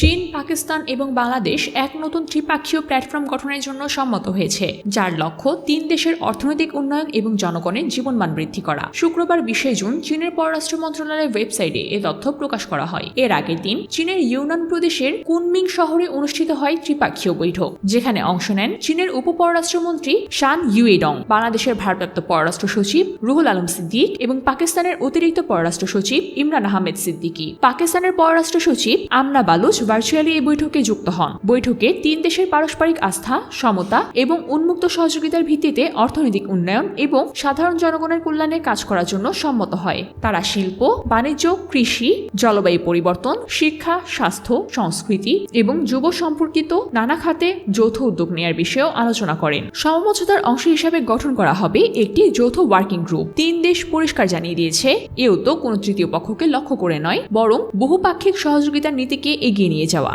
চীন, পাকিস্তান এবং বাংলাদেশ এক নতুন ত্রিপাক্ষীয় প্ল্যাটফর্ম গঠনের জন্য সম্মত হয়েছে, যার লক্ষ্য তিন দেশের অর্থনৈতিক উন্নয়ন এবং জনগণের জীবনমান বৃদ্ধি করা। শুক্রবার বিশে জুন চীনের পররাষ্ট্র মন্ত্রণালয়ের ওয়েবসাইটে এ তথ্য প্রকাশ করা হয়। এর আগের দিন চীনের ইউনান প্রদেশের কুনমিং শহরে অনুষ্ঠিত হয় ত্রিপাক্ষীয় বৈঠক, যেখানে অংশ নেন চীনের উপপররাষ্ট্রমন্ত্রী শান ইউএডং বাংলাদেশের ভারপ্রাপ্ত পররাষ্ট্র সচিব রুহুল আলম সিদ্দিক এবং পাকিস্তানের অতিরিক্ত পররাষ্ট্র সচিব ইমরান আহমেদ সিদ্দিকী। পাকিস্তানের পররাষ্ট্র সচিব আমনা বালুচ ভার্চুয়ালি এই বৈঠকে যুক্ত হন। বৈঠকে তিন দেশের পারস্পরিক আস্থা, সমতা এবং উন্মুক্ত সহযোগিতার ভিত্তিতে অর্থনৈতিক উন্নয়ন এবং সাধারণ জনগণের কল্যাণে কাজ করার জন্য সম্মত হয়। তারা শিল্প, বাণিজ্য, কৃষি, জলবায়ু পরিবর্তন, শিক্ষা, স্বাস্থ্য, সংস্কৃতি এবং যুব সম্পর্কিত নানা খাতে যৌথ উদ্যোগ নেওয়ার বিষয়েও আলোচনা করেন। সমঝোতার অংশ হিসাবে গঠন করা হবে একটি যৌথ ওয়ার্কিং গ্রুপ। তিন দেশ পরিষ্কার জানিয়ে দিয়েছে, এ উদ্যোগ কোনো তৃতীয় পক্ষকে লক্ষ্য করে নয়, বরং বহুপাক্ষিক সহযোগিতার নীতিকে এগিয়ে নিয়ে যাওয়া